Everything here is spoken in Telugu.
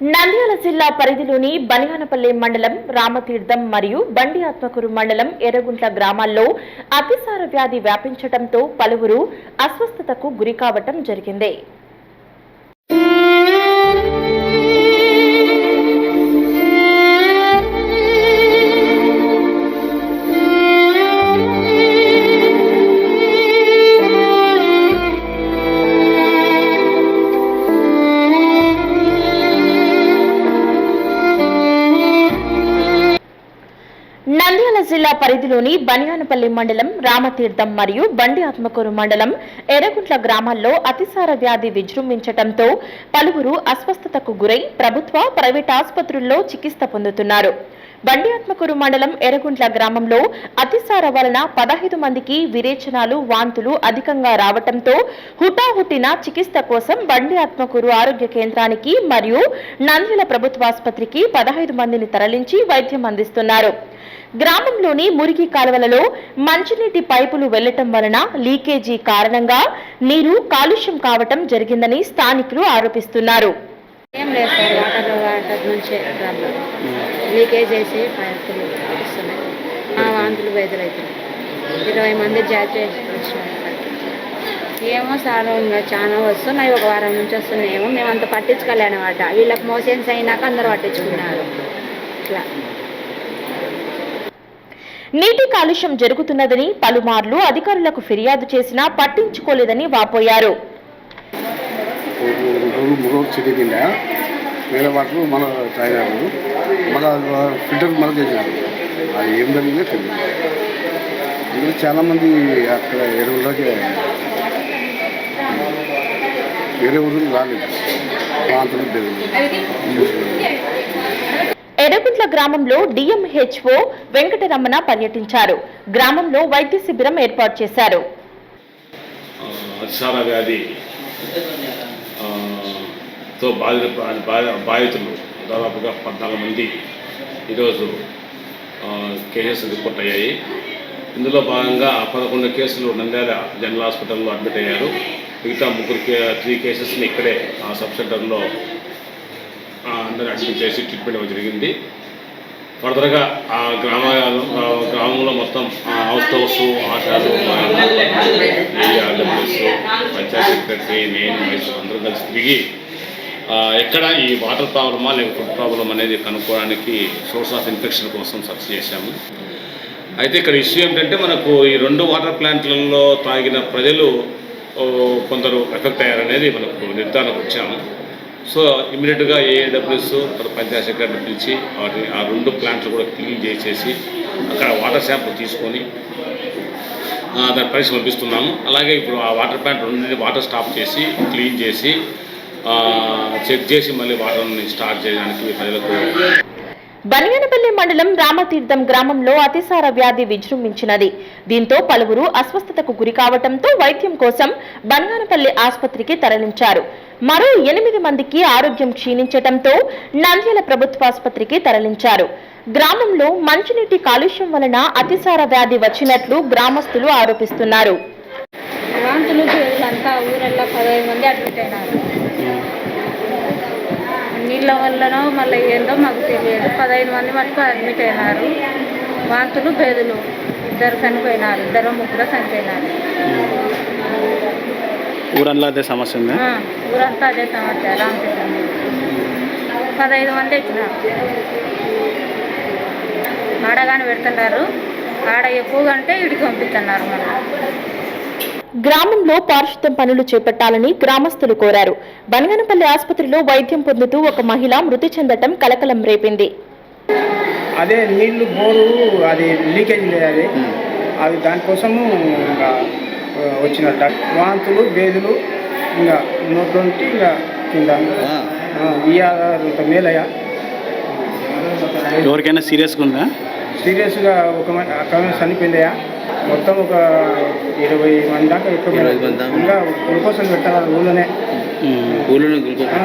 నంద్యాల జిల్లా పరిధిలోని బనియానపల్లి మండలం రామతీర్థం మరియు బండి ఆత్మకూరు మండలం ఎర్రగుంట్ల గ్రామాల్లో అతిసార వ్యాధి వ్యాపించడంతో పలువురు అస్వస్థతకు గురికావటం జరిగింది. జిల్లా పరిధిలోని బనియానపల్లి మండలం రామతీర్థం మరియు బండి ఆత్మకూరు మండలం ఎర్రగుంట్ల గ్రామాల్లో అతిసార వ్యాధి విజృంభించటంతో పలువురు అస్వస్థతకు గురై ప్రభుత్వ ప్రైవేట్ ఆసుపత్రుల్లో చికిత్స పొందుతున్నారు. బండియాత్మకూరు మండలం ఎరగుంట్ల గ్రామంలో అతిసార వలన పదహైదు మందికి విరేచనాలు వాంతులు అధికంగా రావటంతో హుటాహుటిన చికిత్స కోసం బండి ఆత్మకూరు ఆరోగ్య కేంద్రానికి మరియు నంద్యాల ప్రభుత్వాసుపత్రికి పదహైదు మందిని తరలించి వైద్యం అందిస్తున్నారు. గ్రామంలోని మురికి కాలువలలో మంచినీటి పైపులు వెళ్ళటం వలన లీకేజీ కారణంగా నీరు కాలుష్యం కావటం జరిగిందని స్థానికులు ఆరోపిస్తున్నారు. ఏం లేదు సార్ వాటర్ వాటర్ నుంచి ప్రాబ్లం లీకేజ్ చేసి పైపులు వస్తున్నాయి. ఆ వాంతులు బెదిరవుతున్నాయి ఇరవై మంది సార్. ఏమో సార్ ఇంకా చాలా వస్తున్నాయి ఒక వారం నుంచి వస్తున్నాయి. ఏమో మేము అంత పట్టించుకోలేనమాట వీళ్ళకి మోషన్స్ అయినాక అందరూ పట్టించుకున్నారు. ఇట్లా. నీటి కాలుష్యం జరుగుతున్నదని పలుమార్లు అధికారులకు ఫిర్యాదు చేసినా పట్టించుకోలేదని వాపోయారు. రోజు మూడు చెట్టు కింద వేరే వాటర్ మన తాగారు మళ్ళీ ఫిల్టర్ మళ్ళీ చేసినారు. అది ఏం జరిగిందో తెలియదు. ఇంకా చాలామంది అక్కడ ఎరువులకి వేరే ఊరు రాలేదు ప్రాంతం ఎర్రగుంట్ల గ్రామంలో డిఎంహెచ్ఓ వెంకటరమణ పర్యటించారు. గ్రామంలో వైద్య శిబిరం ఏర్పాటు చేశారు ఆ, అతిసార వ్యాధి ఆ, తో బాధిత బాధితులు దాదాపుగా పద్నాలుగు మంది ఈరోజు కేసెస్ రిపోర్ట్ అయ్యాయి. ఇందులో భాగంగా పదకొండు కేసులు నంద్యాల జనరల్ హాస్పిటల్లో అడ్మిట్ అయ్యారు. మిగతా ముగ్గురు కే త్రీ కేసెస్ని ఇక్కడే ఆ సబ్ సెంటర్లో అందరూ అడ్మిట్ చేసి ట్రీట్మెంట్ జరిగింది. ఫర్దర్గా ఆ గ్రామ గ్రామంలో మొత్తం ఆ హౌస్ హౌస్ ఆశాలు ఏఆర్డబ్ల్యూఎస్ పంచాయత్ సెక్రటరీ నేను మైసూర్ అందరూ కలిసి తిరిగి ఎక్కడ ఈ వాటర్ ప్రాబ్లమా లేక ఫుడ్ ప్రాబ్లం అనేది కనుక్కోవడానికి సోర్స్ ఆఫ్ ఇన్ఫెక్షన్ కోసం సెర్చ్ చేశాము. అయితే ఇక్కడ ఇష్యూ ఏమిటంటే మనకు ఈ రెండు వాటర్ ప్లాంట్లలో తాగిన ప్రజలు కొందరు ఎఫెక్ట్ అయ్యారనేది మనకు నిర్ధారణకు వచ్చాము. సో ఇమీడియట్గా ఏఏడబ్ల్యూఎస్ తర్వాత పంచాయత్ సెక్రటరీ పిలిచి వాటిని ఆ రెండు ప్లాంట్లు కూడా క్లీన్ చేసేసి అక్కడ వాటర్ శాంపుల్ తీసుకొని దాని పరీక్ష పంపిస్తున్నాము. అలాగే ఇప్పుడు ఆ వాటర్ ప్లాంట్ రెండు వాటర్ స్టాప్ చేసి క్లీన్ చేసి చెక్ చేసి మళ్ళీ వాటర్ని స్టార్ట్ చేయడానికి ప్రజలకు బనియానపల్లి మండలం రామతీర్థం గ్రామంలో అతిసార వ్యాధి విజృంభించినది. దీంతో పలువురు అస్వస్థతకు గురి కావటంతో వైద్యం కోసం బనియానపల్లి ఆసుపత్రికి తరలించారు. మరో ఎనిమిది మందికి ఆరోగ్యం క్షీణించటంతో నంద్యాల ప్రభుత్వ ఆసుపత్రికి తరలించారు. గ్రామంలో మంచినీటి కాలుష్యం వలన అతిసార వ్యాధి వచ్చినట్లు గ్రామస్తులు ఆరోపిస్తున్నారు. నీళ్ళ వల్లనో మళ్ళీ ఏందో మాకు తెలియదు. పదహైదు మంది మటుకు అడ్మిట్ అయినారు. వాంతులు బేదులు ఇద్దరు చనిపోయినారు. ఇద్దరు ముగ్గురు చనిపోయినారు. ఊరంలో అదే సమస్య ఉందా? ఊరంతా అదే సమస్య రామచంద్ర పదహైదు మంది వచ్చినారు ఆడగాని పెడుతున్నారు. ఆడ ఎక్కువగా అంటే ఇడికి పంపిస్తున్నారు మనం గ్రామంలో పారిశుద్ధ్యం పనులు చేపట్టాలని గ్రామస్తులు కోరారు. బనగనపల్లి ఆసుపత్రిలో వైద్యం పొందుతూ ఒక మహిళ మృతి చెందటం కలకలం రేపింది. అదే నీళ్ళు బోరు అది లీకేజ్ లేదు అది. అది దానికోసము ఇంకా ఆ, వచ్చినట్ట వాంతులు బేదులు ఇంకా నోట్లో ఇంకా కింద. ఇయ్యాల ఇంత మేలయ్యా. ఎవరికైనా సీరియస్గా ఉందా? సీరియస్గా ఒక అక్కడ చనిపోయిందయ్యా. మొత్తం ఒక ఇరవై మంది దాకా ఎక్కువ ఇంకా గ్లూకోజ్ పెట్టాలి ఊళ్ళోనే. ఊళ్ళో ఆ,